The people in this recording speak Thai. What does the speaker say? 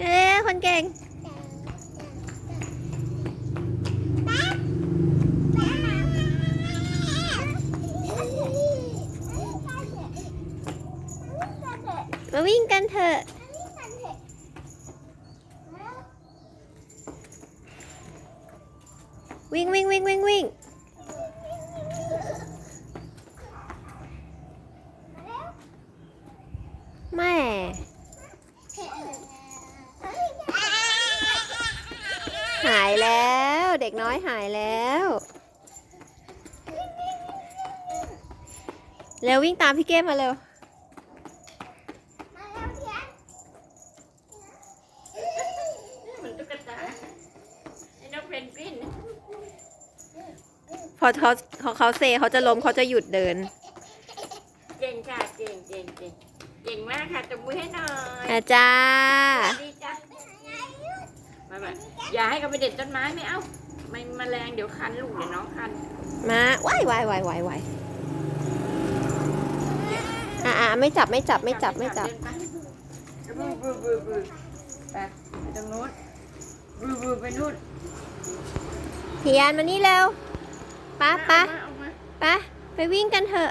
เอ๊คนเก่งมาวิ่งกันเถอะวิ่งวิ่งวิ่งวิ่งวิ่งแม่ หายแล้ว เด็กน้อยหายแล้วเร็ววิ่งตามพี่เก้มาเร็วเหมือนตุ๊กตาไอ้นกเพนกวินพอเขาเขาเขาเซเขาจะล้มเขาจะหยุดเดิน เก่งค่ะ เก่งเก่งเก่งเก่งมากค่ะตบมือให้หน่อยอาจารย์ ดีจ้ะมาแบบอย่าให้เขาไปเด็ดต้นไม้ไม่เอาไม่แมลงเดี๋ยวคันลูกเดี๋ยวน้องคันมาว้ายว้ายว้ายว้ายว้ายอ่าอ่าไม่จับไม่จับไม่จับไม่จับเดินไปบูบูบูบูไปไปตรงนู้นบูบูไปนู่นเทียนมานี่เร็วป้าป้าเอมเอมป้าไปวิ่งกันเถอะ